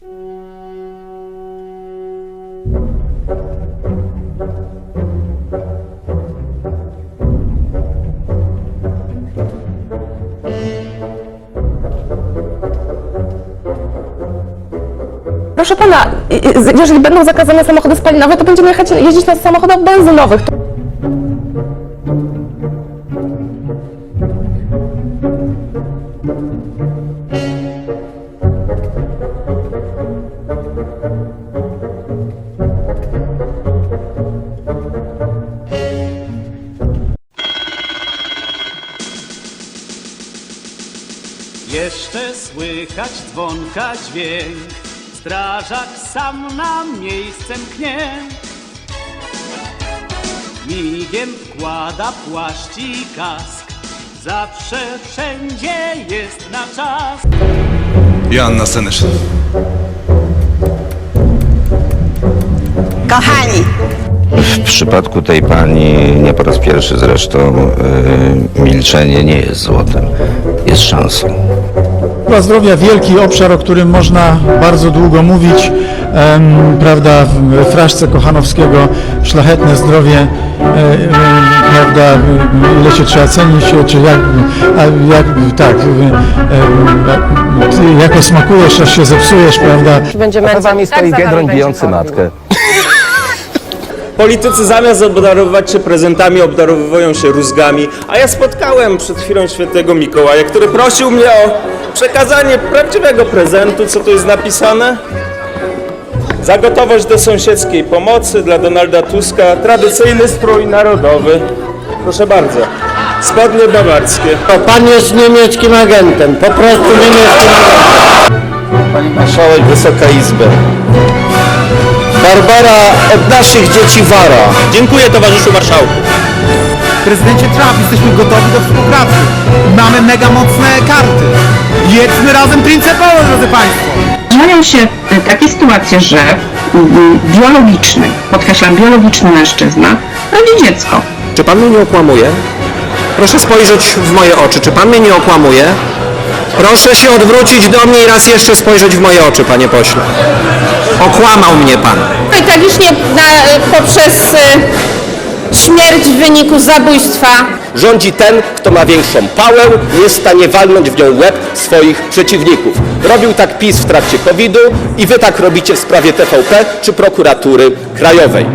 Proszę pana, jeżeli będą zakazane samochody spalinowe, to będziemy jechać, jeździć na samochodach benzynowych. Jeszcze słychać dzwonka dźwięk. Strażak sam na miejsce mknie Migiem wkłada płaszcz i kask. Zawsze wszędzie jest na czas. Joanna Senysz. Kochani, W przypadku tej pani, nie po raz pierwszy zresztą, y, milczenie nie jest złotem, szansą. Służba zdrowia wielki obszar, o którym można bardzo długo mówić, prawda, w fraszce Kochanowskiego szlachetne zdrowie, prawda, ile się trzeba cenić, czy jak, a jak tak, jako smakujesz, aż się zepsujesz, prawda, Będziemy Za wami tak stoi bijący matkę. Politycy zamiast obdarowywać się prezentami, obdarowują się rózgami, a ja spotkałem przed chwilą świętego Mikołaja, który prosił mnie o przekazanie prawdziwego prezentu. Co tu jest napisane? Za gotowość do sąsiedzkiej pomocy dla Donalda Tuska tradycyjny strój narodowy. Proszę bardzo. Spodnie bawarskie. Pan jest niemieckim agentem, po prostu niemieckim agentem. Pani marszałek, Wysoka Izba. Barbara od naszych dzieci wara. Dziękuję towarzyszu marszałku. Prezydencie Trump, jesteśmy gotowi do współpracy. Mamy mega mocne karty. Jedzmy razem Prince drodzy Państwo. Zdarzają się y, takie sytuacje, że biologiczny, podkreślam biologiczny mężczyzna rodzi dziecko. Czy pan mnie nie okłamuje? Proszę spojrzeć w moje oczy. Czy pan mnie nie okłamuje? Proszę się odwrócić do mnie i raz jeszcze spojrzeć w moje oczy, panie pośle. Okłamał mnie pan. i tragicznie na, poprzez y, śmierć w wyniku zabójstwa Rządzi ten, kto ma większą pałę, nie jest w stanie walnąć w nią łeb swoich przeciwników. Robił tak PiS w trakcie COVID-u i wy tak robicie w sprawie TVP czy prokuratury krajowej.